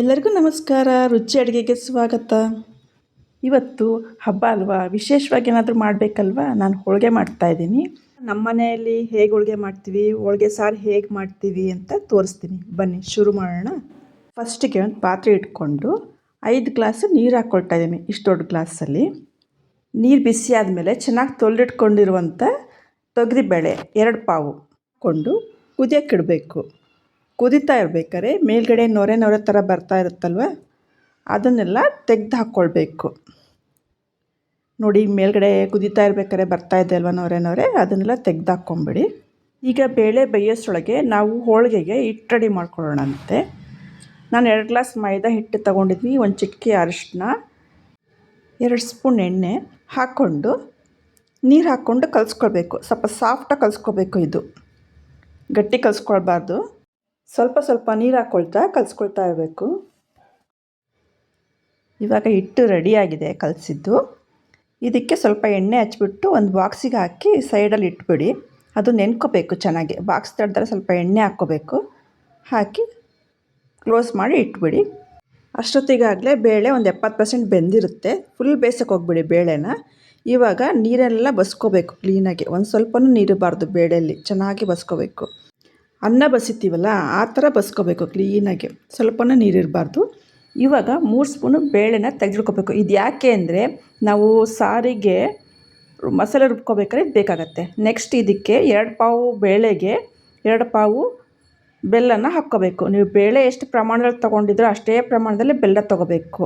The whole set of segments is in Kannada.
ಎಲ್ಲರಿಗೂ ನಮಸ್ಕಾರ. ರುಚಿ ಅಡುಗೆಗೆ ಸ್ವಾಗತ. ಇವತ್ತು ಹಬ್ಬ ಅಲ್ವಾ? ವಿಶೇಷವಾಗಿ ಏನಾದರೂ ಮಾಡಬೇಕಲ್ವಾ? ನಾನು ಹೋಳಿಗೆ ಮಾಡ್ತಾಯಿದ್ದೀನಿ ನಮ್ಮ ಮನೆಯಲ್ಲಿ ಹೇಗೆ ಹೋಳಿಗೆ ಮಾಡ್ತೀವಿ? ಹೋಳಿಗೆ ಸಾರು ಹೇಗೆ ಮಾಡ್ತೀವಿ ಅಂತ ತೋರಿಸ್ತೀನಿ. ಬನ್ನಿ, ಶುರು ಮಾಡೋಣ. ಫಸ್ಟಿಗೆ ಒಂದು ಪಾತ್ರೆ ಇಟ್ಕೊಂಡು ಐದು ಗ್ಲಾಸ್ ನೀರು ಹಾಕ್ಕೊಳ್ತಾ ಇದ್ದೀನಿ, ಇಷ್ಟು ದೊಡ್ಡ ಗ್ಲಾಸಲ್ಲಿ. ನೀರು ಬಿಸಿ ಆದಮೇಲೆ ಚೆನ್ನಾಗಿ ತೊಳೆದಿಟ್ಕೊಂಡಿರುವಂಥ ತೊಗರಿಬೇಳೆ, ಎರಡು ಪಾವು ಕೊಂಡು ಕುದಿಯೋಕ್ಕಿಡಬೇಕು ಕುದೀತಾ ಇರ್ಬೇಕಾದ್ರೆ ಮೇಲ್ಗಡೆ ನೊರೆ ನೊರೆ ಥರ ಬರ್ತಾ ಇರುತ್ತಲ್ವ? ಅದನ್ನೆಲ್ಲ ತೆಗ್ದು ಹಾಕ್ಕೊಳ್ಬೇಕು. ನೋಡಿ, ಮೇಲ್ಗಡೆ ಕುದೀತಾ ಇರ್ಬೇಕಾದ್ರೆ ಬರ್ತಾ ಇದೆ ಅಲ್ವ ನೊರೆ ನೊರೆ? ಅದನ್ನೆಲ್ಲ ತೆಗ್ದು ಹಾಕ್ಕೊಂಬಿಡಿ. ಈಗ ಬೇಳೆ ಬೇಯಿಸೊಳಗೆ ನಾವು ಹೋಳಿಗೆಗೆ ಹಿಟ್ಟು ರೆಡಿ ಮಾಡ್ಕೊಳ್ಳೋಣಂತೆ ನಾನು ಎರಡು ಗ್ಲಾಸ್ ಮೈದಾ ಹಿಟ್ಟು ತೊಗೊಂಡಿದ್ವಿ ಒಂದು ಚಿಟ್ಕಿ ಅರಿಶಿನ ಎರಡು ಸ್ಪೂನ್ ಎಣ್ಣೆ ಹಾಕ್ಕೊಂಡು ನೀರು ಹಾಕ್ಕೊಂಡು ಕಲಸ್ಕೊಳ್ಬೇಕು. ಸ್ವಲ್ಪ ಸಾಫ್ಟಾಗಿ ಕಲಿಸ್ಕೋಬೇಕು ಇದು. ಗಟ್ಟಿ ಕಲಿಸ್ಕೊಳ್ಬಾರ್ದು. ಸ್ವಲ್ಪ ಸ್ವಲ್ಪ ನೀರು ಹಾಕ್ಕೊಳ್ತಾ ಕಲಿಸ್ಕೊಳ್ತಾ ಇರಬೇಕು. ಇವಾಗ ಹಿಟ್ಟು ರೆಡಿಯಾಗಿದೆ ಕಲಸಿದ್ದು. ಇದಕ್ಕೆ ಸ್ವಲ್ಪ ಎಣ್ಣೆ ಹಚ್ಬಿಟ್ಟು ಒಂದು ಬಾಕ್ಸಿಗೆ ಹಾಕಿ ಸೈಡಲ್ಲಿ ಇಟ್ಬಿಡಿ. ಅದು ನೆನ್ಕೋಬೇಕು ಚೆನ್ನಾಗಿ. ಬಾಕ್ಸ್ ತಡೆದ್ರೆ ಸ್ವಲ್ಪ ಎಣ್ಣೆ ಹಾಕ್ಕೋಬೇಕು. ಹಾಕಿ ಕ್ಲೋಸ್ ಮಾಡಿ ಇಟ್ಬಿಡಿ. ಅಷ್ಟೊತ್ತಿಗಾಗಲೇ ಬೇಳೆ ಒಂದು ಎಪ್ಪತ್ತು ಪರ್ಸೆಂಟ್ ಬೆಂದಿರುತ್ತೆ. ಫುಲ್ ಬೇಯಿಸೋಕೆ ಹೋಗ್ಬಿಡಿ ಬೇಳೆನ. ಇವಾಗ ನೀರೆಲ್ಲ ಬಸ್ಕೋಬೇಕು ಕ್ಲೀನಾಗಿ ಒಂದು ಸ್ವಲ್ಪನೂ ನೀರಿರಬಾರ್ದು ಬೇಳೆಯಲ್ಲಿ ಚೆನ್ನಾಗಿ ಬಸ್ಕೋಬೇಕು. ಅನ್ನ ಬಸಿತೀವಲ್ಲ, ಆ ಥರ ಬಸ್ಕೋಬೇಕು ಕ್ಲೀನಾಗಿ. ಸ್ವಲ್ಪನೂ ನೀರಿರಬಾರ್ದು. ಇವಾಗ ಮೂರು ಸ್ಪೂನು ಬೇಳೆನ ತೆಗೆದುಕೋಬೇಕು ಇದು ಯಾಕೆ ಅಂದರೆ, ನಾವು ಸಾರಿಗೆ ಮಸಾಲೆ ರುಬ್ಕೋಬೇಕಾದ್ರೆ ಬೇಕಾಗತ್ತೆ. ನೆಕ್ಸ್ಟ್ ಇದಕ್ಕೆ ಎರಡು ಪಾವು ಬೇಳೆಗೆ ಎರಡು ಪಾವು ಬೆಲ್ಲನ ಹಾಕ್ಕೋಬೇಕು. ನೀವು ಬೇಳೆ ಎಷ್ಟು ಪ್ರಮಾಣದಲ್ಲಿ ತೊಗೊಂಡಿದ್ರೋ ಅಷ್ಟೇ ಪ್ರಮಾಣದಲ್ಲಿ ಬೆಲ್ಲ ತೊಗೋಬೇಕು.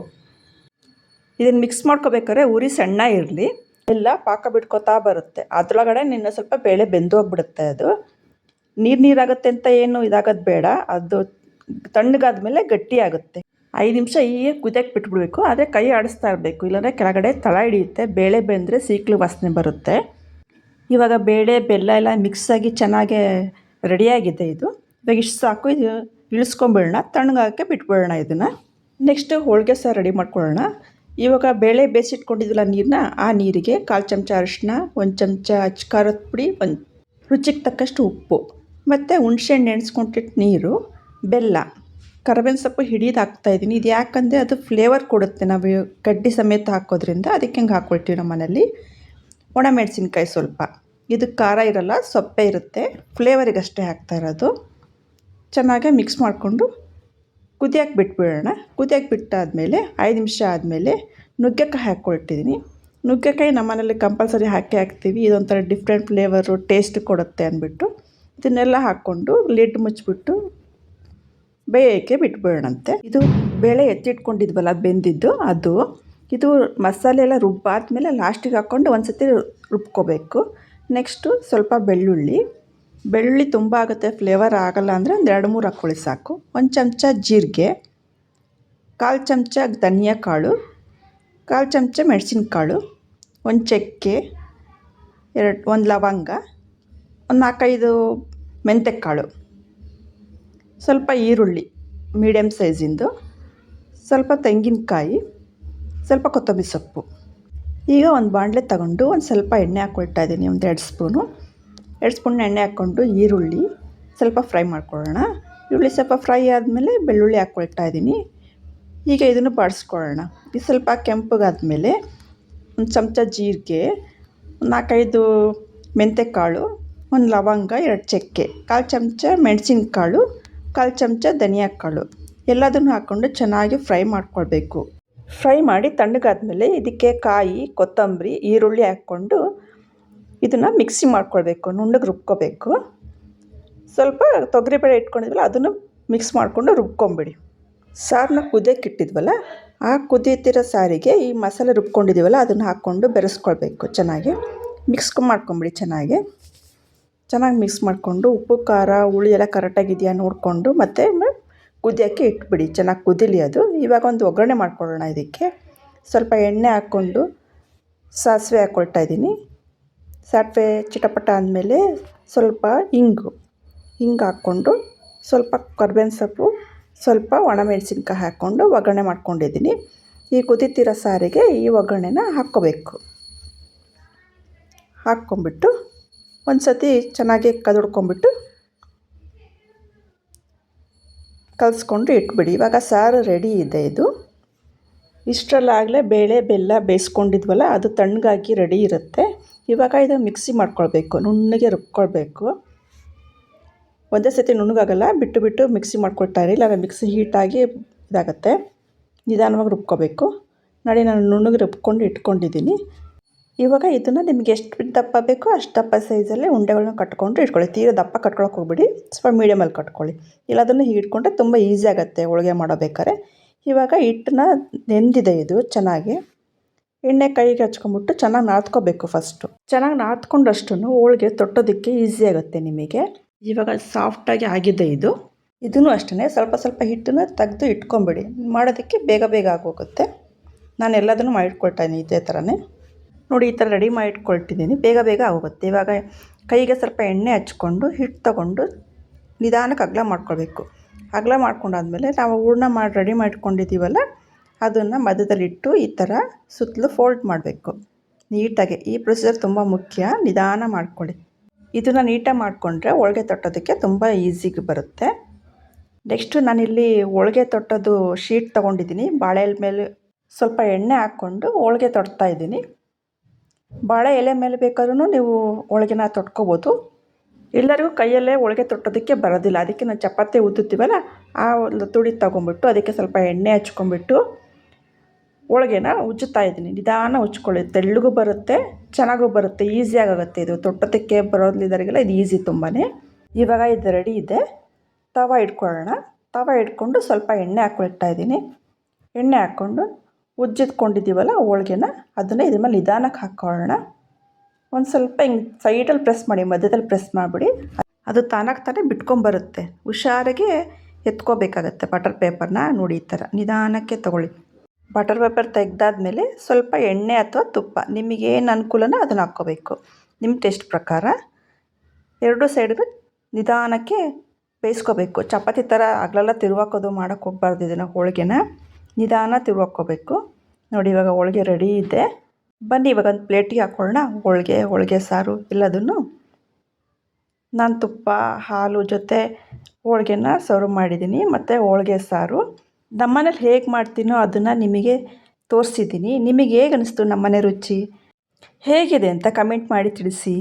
ಇದನ್ನು ಮಿಕ್ಸ್ ಮಾಡ್ಕೋಬೇಕಾದ್ರೆ ಉರಿ ಸಣ್ಣ ಇರಲಿ. ಎಲ್ಲ ಪಾಕ ಬಿಟ್ಕೋತಾ ಬರುತ್ತೆ. ಅದರೊಳಗಡೆ ನಿನ್ನ ಸ್ವಲ್ಪ ಬೇಳೆ ಬೆಂದೋಗ್ಬಿಡುತ್ತೆ ಅದು. ನೀರು ನೀರಾಗುತ್ತೆ ಅಂತ ಏನು ಇದಾಗೋದು ಬೇಡ. ಅದು ತಣ್ಣಗಾದ್ಮೇಲೆ ಗಟ್ಟಿ ಆಗುತ್ತೆ ಐದು ನಿಮಿಷ ಹೀಗೆ ಕುದಿಯಕ್ಕೆ ಬಿಟ್ಬಿಡ್ಬೇಕು. ಆದರೆ ಕೈ ಆಡಿಸ್ತಾ ಇರಬೇಕು. ಇಲ್ಲಾಂದರೆ ಕೆಳಗಡೆ ತಳ ಹಿಡಿಯುತ್ತೆ. ಬೇಳೆ ಬೆಂದರೆ ಸೀಕ್ಲು ವಾಸನೆ ಬರುತ್ತೆ. ಇವಾಗ ಬೇಳೆ, ಬೆಲ್ಲ ಎಲ್ಲ ಮಿಕ್ಸಾಗಿ ಚೆನ್ನಾಗೆ ರೆಡಿಯಾಗಿದೆ ಇದು. ಇವಾಗ ಇಷ್ಟು ಸಾಕು. ಇದು ಇಳಿಸ್ಕೊಂಬಿಡೋಣ. ತಣ್ಣಗಾಗಕ್ಕೆ ಬಿಟ್ಬಿಡೋಣ ಇದನ್ನು. ನೆಕ್ಸ್ಟ್ ಹೋಳಿಗೆ ಸಹ ರೆಡಿ ಮಾಡ್ಕೊಳ್ಳೋಣ. ಇವಾಗ ಬೇಳೆ ಬೇಯಿಸಿಟ್ಕೊಂಡಿದ್ದಿಲ್ಲ ನೀರನ್ನ ಆ ನೀರಿಗೆ ಕಾಲು ಚಮಚ ಅರಿಶಿನ ಒಂದು ಚಮಚ ಅಚ್ಚ ಖಾರದ ಪುಡಿ, ಒಂದು ರುಚಿಗೆ ತಕ್ಕಷ್ಟು ಉಪ್ಪು. ಮತ್ತು ಹುಣ್ಸೆಹಣ್ಣು ನೆನೆಸ್ಕೊಂಡಿಟ್ಟು ನೀರು, ಬೆಲ್ಲ. ಕರ್ಬೇವಿನ ಸೊಪ್ಪು ಹಿಡಿದು ಹಾಕ್ತಾಯಿದ್ದೀನಿ ಇದು ಯಾಕಂದರೆ ಅದು ಫ್ಲೇವರ್ ಕೊಡುತ್ತೆ. ನಾವು ಕಡ್ಡಿ ಸಮೇತ ಹಾಕೋದ್ರಿಂದ ಅದಕ್ಕೆ ಹಂಗೆ ಹಾಕ್ಕೊಳ್ತೀವಿ ನಮ್ಮ ಮನೇಲಿ ಒಣಮೆಣಸಿನ್ಕಾಯಿ ಸ್ವಲ್ಪ. ಇದು ಖಾರ ಇರಲ್ಲ, ಸೊಪ್ಪೆ ಇರುತ್ತೆ. ಫ್ಲೇವರಿಗಷ್ಟೇ ಹಾಕ್ತಾ ಇರೋದು. ಚೆನ್ನಾಗಿ ಮಿಕ್ಸ್ ಮಾಡಿಕೊಂಡು ಕುದಿಯಕ್ಕೆ ಬಿಟ್ಬಿಡೋಣ. ಕುದಿಯಕ್ಕೆ ಬಿಟ್ಟಾದಮೇಲೆ ಐದು ನಿಮಿಷ ಆದಮೇಲೆ ನುಗ್ಗೆಕಾಯಿ ಹಾಕ್ಕೊಳ್ತಿದ್ದೀನಿ ನುಗ್ಗೆಕಾಯಿ ನಮ್ಮ ಮನೇಲಿ ಕಂಪಲ್ಸರಿ ಹಾಕಿ ಹಾಕ್ತೀವಿ. ಇದೊಂಥರ ಡಿಫ್ರೆಂಟ್ ಫ್ಲೇವರು ಟೇಸ್ಟ್ ಕೊಡುತ್ತೆ ಅಂದ್ಬಿಟ್ಟು. ಇದನ್ನೆಲ್ಲ ಹಾಕ್ಕೊಂಡು ಲಿಡ್ ಮುಚ್ಚಿಬಿಟ್ಟು ಬೇಯೋಕ್ಕೆ ಬಿಟ್ಬಿಡೋಣಂತೆ. ಇದು ಬೇಳೆ ಎತ್ತಿಟ್ಕೊಂಡಿದ್ವಲ್ಲ ಬೆಂದಿದ್ದು, ಅದು ಇದು ಮಸಾಲೆ ಎಲ್ಲ ರುಬ್ಬಾದ್ಮೇಲೆ ಲಾಸ್ಟಿಗೆ ಹಾಕ್ಕೊಂಡು ಒಂದು ಸತಿ ರುಬ್ಕೋಬೇಕು. ನೆಕ್ಸ್ಟು ಸ್ವಲ್ಪ ಬೆಳ್ಳುಳ್ಳಿ. ಬೆಳ್ಳುಳ್ಳಿ ತುಂಬ ಆಗುತ್ತೆ ಫ್ಲೇವರ್ ಆಗಲ್ಲ ಅಂದರೆ ಒಂದು ಎರಡು ಮೂರು ಹಾಕ್ಕೊಳ್ಳಿ ಸಾಕು. ಒಂದು ಚಮಚ ಜೀರಿಗೆ, ಕಾಲು ಚಮಚ ಧನಿಯಾ ಕಾಳು, ಕಾಲು ಚಮಚ ಮೆಣಸಿನಕಾಳು, ಒಂದು ಚಕ್ಕೆ, ಎರಡು, ಒಂದು ಲವಂಗ ಒಂದು ನಾಲ್ಕೈದು ಮೆಂತ್ಯಕಾಳು ಸ್ವಲ್ಪ ಈರುಳ್ಳಿ ಮೀಡಿಯಮ್ ಸೈಜಿಂದು ಸ್ವಲ್ಪ ತೆಂಗಿನಕಾಯಿ, ಸ್ವಲ್ಪ ಕೊತ್ತಂಬರಿ ಸೊಪ್ಪು. ಈಗ ಒಂದು ಬಾಣಲೆ ತಗೊಂಡು ಒಂದು ಸ್ವಲ್ಪ ಎಣ್ಣೆ ಹಾಕ್ಕೊಳ್ತಾ ಇದ್ದೀನಿ, ಒಂದು ಎರಡು ಸ್ಪೂನು. ಎರಡು ಸ್ಪೂನ್ ಎಣ್ಣೆ ಹಾಕ್ಕೊಂಡು ಈರುಳ್ಳಿ ಸ್ವಲ್ಪ ಫ್ರೈ ಮಾಡ್ಕೊಳ್ಳೋಣ. ಈರುಳ್ಳಿ ಸ್ವಲ್ಪ ಫ್ರೈ ಆದಮೇಲೆ ಬೆಳ್ಳುಳ್ಳಿ ಹಾಕ್ಕೊಳ್ತಾ ಇದ್ದೀನಿ. ಈಗ ಇದನ್ನು ಬಾಡಿಸ್ಕೊಳ್ಳೋಣ. ಇದು ಸ್ವಲ್ಪ ಕೆಂಪಗಾದ್ಮೇಲೆ ಒಂದು ಚಮಚ ಜೀರಿಗೆ ನಾಲ್ಕೈದು ಮೆಂತ್ಯಕಾಳು ಒಂದು ಲವಂಗ, ಎರಡು ಚಕ್ಕೆ, ಕಾಲು ಚಮಚ ಮೆಣಸಿನ್ಕಾಳು, ಕಾಲು ಚಮಚ ಧನಿಯಾ ಕಾಳು ಎಲ್ಲದನ್ನು ಹಾಕ್ಕೊಂಡು ಚೆನ್ನಾಗಿ ಫ್ರೈ ಮಾಡ್ಕೊಳ್ಬೇಕು. ಫ್ರೈ ಮಾಡಿ ತಣ್ಣಗಾದ್ಮೇಲೆ ಇದಕ್ಕೆ ಕಾಯಿ, ಕೊತ್ತಂಬರಿ, ಈರುಳ್ಳಿ ಹಾಕ್ಕೊಂಡು ಇದನ್ನು ಮಿಕ್ಸಿ ಮಾಡ್ಕೊಳ್ಬೇಕು, ನುಣ್ಣಗೆ ರುಬ್ಕೋಬೇಕು. ಸ್ವಲ್ಪ ತೊಗರಿಬೇಳೆ ಇಟ್ಕೊಂಡಿದ್ವಲ್ಲ, ಅದನ್ನು ಮಿಕ್ಸ್ ಮಾಡಿಕೊಂಡು ರುಬ್ಕೊಂಬಿಡಿ. ಸಾರನ್ನ ಕುದಿಯೋಕೆ ಇಟ್ಟಿದ್ವಲ್ಲ ಆ ಕುದಿಯುತ್ತಿರೋ ಸಾರಿಗೆ ಈ ಮಸಾಲೆ ರುಬ್ಕೊಂಡಿದ್ದೀವಲ್ಲ, ಅದನ್ನು ಹಾಕ್ಕೊಂಡು ಬೆರೆಸ್ಕೊಳ್ಬೇಕು ಚೆನ್ನಾಗಿ. ಮಿಕ್ಸ್ ಮಾಡ್ಕೊಂಬಿಡಿ ಚೆನ್ನಾಗಿ. ಚೆನ್ನಾಗಿ ಮಿಕ್ಸ್ ಮಾಡಿಕೊಂಡು ಉಪ್ಪು, ಖಾರ, ಹುಳಿ ಎಲ್ಲ ಕರೆಕ್ಟಾಗಿದೆಯಾ ನೋಡಿಕೊಂಡು ಮತ್ತೆ ಕುದಿಯೋಕ್ಕೆ ಇಟ್ಬಿಡಿ. ಚೆನ್ನಾಗಿ ಕುದಿಲಿ ಅದು. ಇವಾಗ ಒಂದು ಒಗ್ಗರಣೆ ಮಾಡ್ಕೊಳ್ಳೋಣ ಇದಕ್ಕೆ. ಸ್ವಲ್ಪ ಎಣ್ಣೆ ಹಾಕ್ಕೊಂಡು ಸಾಸಿವೆ ಹಾಕ್ಕೊಳ್ತಾ ಇದ್ದೀನಿ. ಸಾಸಿವೆ ಚಿಟಪಟ ಆದಮೇಲೆ ಸ್ವಲ್ಪ ಹಿಂಗು ಹಿಂಗೆ ಹಾಕ್ಕೊಂಡು ಸ್ವಲ್ಪ ಕರ್ಬೇವಿನ ಸೊಪ್ಪು, ಸ್ವಲ್ಪ ಒಣಮೆಣಸಿನ್ಕಾಯಿ ಹಾಕ್ಕೊಂಡು ಒಗ್ಗರಣೆ ಮಾಡ್ಕೊಂಡಿದ್ದೀನಿ. ಈ ಕುದೀತಿರೋ ಸಾರಿಗೆ ಈ ಒಗ್ಗರಣೆನ ಹಾಕ್ಕೋಬೇಕು. ಹಾಕ್ಕೊಂಬಿಟ್ಟು ಒಂದು ಸತಿ ಚೆನ್ನಾಗಿ ಕದಡ್ಕೊಂಬಿಟ್ಟು ಕಲಿಸ್ಕೊಂಡು ಇಟ್ಬಿಡಿ. ಇವಾಗ ಸಾರು ರೆಡಿ ಇದೆ ಇದು. ಇಷ್ಟರಲ್ಲಾಗಲೇ ಬೇಳೆ, ಬೆಲ್ಲ ಬೇಯಿಸ್ಕೊಂಡಿದ್ವಲ್ಲ, ಅದು ತಣ್ಣಗಾಗಿ ರೆಡಿ ಇರುತ್ತೆ. ಇವಾಗ ಇದು ಮಿಕ್ಸಿ ಮಾಡ್ಕೊಳ್ಬೇಕು, ನುಣ್ಣಗೆ ರುಬ್ಕೊಳ್ಬೇಕು. ಒಂದೇ ಸತಿ ನುಣ್ಣಗಾಗಲ್ಲ, ಬಿಟ್ಟು ಬಿಟ್ಟು ಮಿಕ್ಸಿ ಮಾಡ್ಕೊಳ್ತಾ ಇರಿ. ಇಲ್ಲ ಮಿಕ್ಸಿ ಹೀಟಾಗಿ ಇದಾಗುತ್ತೆ. ನಿಧಾನವಾಗಿ ರುಬ್ಕೋಬೇಕು. ನೋಡಿ ನಾನು ನುಣ್ಣಗೆ ರುಬ್ಕೊಂಡು ಇಟ್ಕೊಂಡಿದ್ದೀನಿ. ಇವಾಗ ಇದನ್ನು ನಿಮಗೆ ಎಷ್ಟು ದಪ್ಪ ಬೇಕೋ ಅಷ್ಟು ದಪ್ಪ ಸೈಜಲ್ಲೇ ಉಂಡೆಗಳನ್ನ ಕಟ್ಕೊಂಡು ಇಟ್ಕೊಳ್ಳಿ. ತೀರ ದಪ್ಪ ಕಟ್ಕೊಳಕ್ಕೆ ಹೋಗ್ಬಿಡಿ. ಸ್ವಲ್ಪ ಮೀಡಿಯಮಲ್ಲಿ ಕಟ್ಕೊಳ್ಳಿ. ಇಲ್ಲ ಅದನ್ನು ಹಿಡ್ಕೊಂಡ್ರೆ ತುಂಬ ಈಸಿ ಆಗುತ್ತೆ ಹೋಳಿಗೆ ಮಾಡೋಬೇಕಾದ್ರೆ. ಇವಾಗ ಹಿಟ್ಟನ್ನ ನೆಂದಿದೆ ಇದು ಚೆನ್ನಾಗಿ. ಎಣ್ಣೆ ಕೈಗೆ ಹಚ್ಕೊಂಬಿಟ್ಟು ಚೆನ್ನಾಗಿ ನಾದ್ಕೋಬೇಕು ಫಸ್ಟು ಚೆನ್ನಾಗಿ ನಾದ್ಕೊಂಡಷ್ಟು ಹೋಳಿಗೆ ತೊಟ್ಟೋದಕ್ಕೆ ಈಸಿ ಆಗುತ್ತೆ ನಿಮಗೆ. ಇವಾಗ ಸಾಫ್ಟಾಗಿ ಆಗಿದೆ ಇದು. ಇದೂ ಅಷ್ಟೇ ಸ್ವಲ್ಪ ಸ್ವಲ್ಪ ಹಿಟ್ಟನ್ನ ತೆಗೆದು ಇಟ್ಕೊಂಬಿಡಿ. ಮಾಡೋದಕ್ಕೆ ಬೇಗ ಬೇಗ ಆಗೋಗುತ್ತೆ. ನಾನು ಎಲ್ಲದನ್ನು ಮಾಡಿಟ್ಕೊಳ್ತಾ ಇದ್ದೀನಿ ಇದೇ ಥರನೇ ನೋಡಿ ಈ ಥರ ರೆಡಿ ಮಾಡಿ ಇಟ್ಕೊಳ್ತಿದ್ದೀನಿ ಬೇಗ ಬೇಗ ಆಗೋಗುತ್ತೆ. ಇವಾಗ ಕೈಗೆ ಸ್ವಲ್ಪ ಎಣ್ಣೆ ಹಚ್ಕೊಂಡು, ಹಿಟ್ಟು ತಗೊಂಡು ನಿಧಾನಕ್ಕೆ ಅಗಲ ಮಾಡ್ಕೊಳ್ಬೇಕು. ಅಗಲ ಮಾಡ್ಕೊಂಡಾದ್ಮೇಲೆ ನಾವು ಹೂರ್ಣ ಮಾಡಿ ರೆಡಿ ಮಾಡಿಟ್ಕೊಂಡಿದ್ದೀವಲ್ಲ, ಅದನ್ನು ಮಧ್ಯದಲ್ಲಿಟ್ಟು ಈ ಥರ ಸುತ್ತಲೂ ಫೋಲ್ಡ್ ಮಾಡಬೇಕು. ನೀಟಾಗಿ. ಈ ಪ್ರೊಸೀಜರ್ ತುಂಬ ಮುಖ್ಯ. ನಿಧಾನ ಮಾಡ್ಕೊಳ್ಳಿ. ಇದನ್ನು ನೀಟಾಗಿ ಮಾಡಿಕೊಂಡ್ರೆ ಹೋಳ್ಗೆ ತೊಟ್ಟೋದಕ್ಕೆ ತುಂಬ ಈಸಿಗೆ ಬರುತ್ತೆ. ನೆಕ್ಸ್ಟು ನಾನಿಲ್ಲಿ ಹೋಳ್ಗೆ ತೊಟ್ಟೋದು ಶೀಟ್ ತೊಗೊಂಡಿದ್ದೀನಿ. ಬಾಳೆಲ್ ಮೇಲೆ ಸ್ವಲ್ಪ ಎಣ್ಣೆ ಹಾಕ್ಕೊಂಡು ಹೋಳ್ಗೆ ತೊಡ್ತಾ ಇದ್ದೀನಿ. ಬಾಳೆ ಎಲೆ ಮೇಲೆ ಬೇಕಾದ್ರೂ ನೀವು ಹೋಳ್ಗೆನ ತೊಟ್ಕೋಬೋದು. ಎಲ್ಲರಿಗೂ ಕೈಯಲ್ಲೇ ಹೋಳಿಗೆ ತೊಟ್ಟೋದಕ್ಕೆ ಬರೋದಿಲ್ಲ. ಅದಕ್ಕೆ ನಾವು ಚಪಾತಿ ಉದ್ದುತ್ತೀವಲ್ಲ, ಆ ಒಂದು ತುಡಿ ತೊಗೊಂಬಿಟ್ಟು ಅದಕ್ಕೆ ಸ್ವಲ್ಪ ಎಣ್ಣೆ ಹಚ್ಕೊಂಬಿಟ್ಟು ಹೋಳ್ಗೆನ ಉಜ್ಜುತ್ತಾ ಇದ್ದೀನಿ. ನಿಧಾನ ಉಜ್ಕೊಳ್ಳಿ ತೆಳ್ಳಗೂ ಬರುತ್ತೆ, ಚೆನ್ನಾಗೂ ಬರುತ್ತೆ ಈಸಿಯಾಗುತ್ತೆ ಇದು. ತೊಟ್ಟೋದಕ್ಕೆ ಬರೋದಿಲ್ಲದರಿಗೆಲ್ಲ ಇದು ಈಸಿ ತುಂಬಾ ಇವಾಗ ಇದು ರೆಡಿ ಇದೆ. ತವ ಇಟ್ಕೊಳ್ಳೋಣ. ತವ ಇಟ್ಕೊಂಡು ಸ್ವಲ್ಪ ಎಣ್ಣೆ ಹಾಕ್ಕೊಳ್ತಾ ಇದ್ದೀನಿ. ಎಣ್ಣೆ ಹಾಕ್ಕೊಂಡು ಉಜ್ಜಿಟ್ಕೊಂಡಿದ್ದೀವಲ್ಲ ಹೋಳ್ಗೆನ ಅದನ್ನು ಇದ್ರ ಮೇಲೆ ನಿಧಾನಕ್ಕೆ ಹಾಕ್ಕೊಳ್ಳೋಣ ಒಂದು ಸ್ವಲ್ಪ ಹಿಂಗೆ ಸೈಡಲ್ಲಿ ಪ್ರೆಸ್ ಮಾಡಿ, ಮಧ್ಯದಲ್ಲಿ ಪ್ರೆಸ್ ಮಾಡಿಬಿಡಿ. ಅದು ತಾನಾಗಿ ತಾನೇ ಬಿಟ್ಕೊಂಬರುತ್ತೆ ಹುಷಾರಿಗೆ ಎತ್ಕೋಬೇಕಾಗತ್ತೆ ಬಟರ್ ಪೇಪರ್ನ ನೋಡಿ ಈ ಥರ ನಿಧಾನಕ್ಕೆ ತೊಗೊಳ್ಳಿ. ಬಟರ್ ಪೇಪರ್ ತೆಗ್ದಾದ್ಮೇಲೆ ಸ್ವಲ್ಪ ಎಣ್ಣೆ ಅಥವಾ ತುಪ್ಪ ನಿಮಗೆ ಏನು ಅನುಕೂಲನೋ ಅದನ್ನು ಹಾಕ್ಕೋಬೇಕು. ನಿಮ್ಮ ಟೇಸ್ಟ್ ಪ್ರಕಾರ. ಎರಡು ಸೈಡ್ಗೆ ನಿಧಾನಕ್ಕೆ ಬೇಯಿಸ್ಕೋಬೇಕು. ಚಪಾತಿ ಥರ ಅಗಲೆಲ್ಲ ತಿರುವಾಕೋದು ಮಾಡೋಕ್ಕೆ ಹೋಗ್ಬಾರ್ದು ಇದನ್ನು ಹೋಳಿಗೆನ. ನಿಧಾನ ತಿರುವಾಕ್ಕೋಬೇಕು. ನೋಡಿ, ಇವಾಗ ಹೋಳಿಗೆ ರೆಡಿ ಇದೆ. ಬನ್ನಿ, ಇವಾಗ ಒಂದು ಪ್ಲೇಟಿಗೆ ಹಾಕ್ಕೊಳ್ಳೋಣ ಹೋಳಿಗೆ ಹೋಳಿಗೆ ಸಾರು ಎಲ್ಲದನ್ನು ನಾನು ತುಪ್ಪ, ಹಾಲು ಜೊತೆ ಹೋಳಿಗೆನ ಸರ್ವ್ ಮಾಡಿದ್ದೀನಿ. ಮತ್ತು ಹೋಳಿಗೆ ಸಾರು. ನಮ್ಮನೇಲಿ ಹೇಗೆ ಮಾಡ್ತೀನೋ ಅದನ್ನು ನಿಮಗೆ ತೋರಿಸಿದ್ದೀನಿ. ನಿಮಗೆ ಹೇಗೆ ಅನ್ನಿಸ್ತು ನಮ್ಮನೆ ರುಚಿ? ಹೇಗಿದೆ ಅಂತ ಕಮೆಂಟ್ ಮಾಡಿ ತಿಳಿಸಿ.